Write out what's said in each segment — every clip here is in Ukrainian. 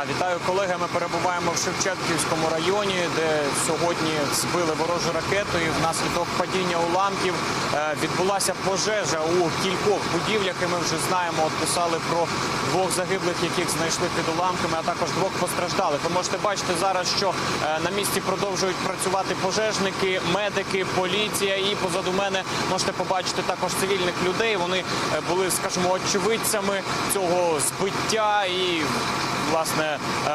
Та вітаю колеги. Ми перебуваємо в Шевченківському районі, де сьогодні збили ворожу ракету. І внаслідок падіння уламків е, відбулася пожежа у кількох будівлях. І ми вже знаємо, от писали про двох загиблих, яких знайшли під уламками, а також двох постраждалих. Ви можете бачити зараз, що е, на місці продовжують працювати пожежники, медики, поліція. І позаду мене можете побачити також цивільних людей. Вони е, були, скажімо, очевидцями цього збиття і власне е,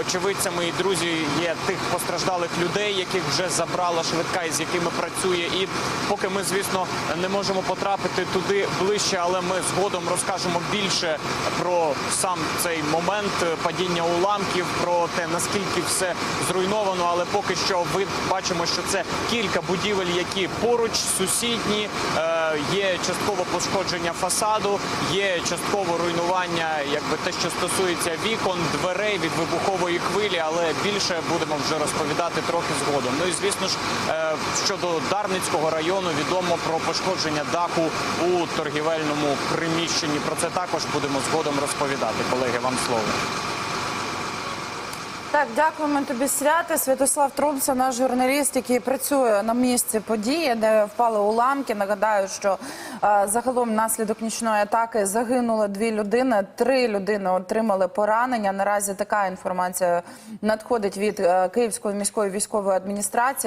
очевидцями і друзі є тих постраждалих людей, яких вже забрала швидка, і з якими працює. І поки ми, звісно, не можемо потрапити туди ближче, але ми згодом розкажемо більше про сам цей момент е, падіння уламків, про те наскільки все зруйновано. Але поки що ви бачимо, що це кілька будівель, які поруч сусідні. Є частково пошкодження фасаду, є частково руйнування, якби те, що стосується вікон, дверей від вибухової хвилі, але більше будемо вже розповідати трохи згодом. Ну і звісно ж, е, щодо Дарницького району відомо про пошкодження даху у торгівельному приміщенні. Про це також будемо згодом розповідати. Колеги, вам слово. Так, дякуємо тобі, Святе. Святослав Трумса, наш журналіст, який працює на місці події, де впали уламки. Нагадаю, що е, загалом наслідок нічної атаки загинули дві людини, три людини отримали поранення. Наразі така інформація надходить від е, Київської міської військової адміністрації.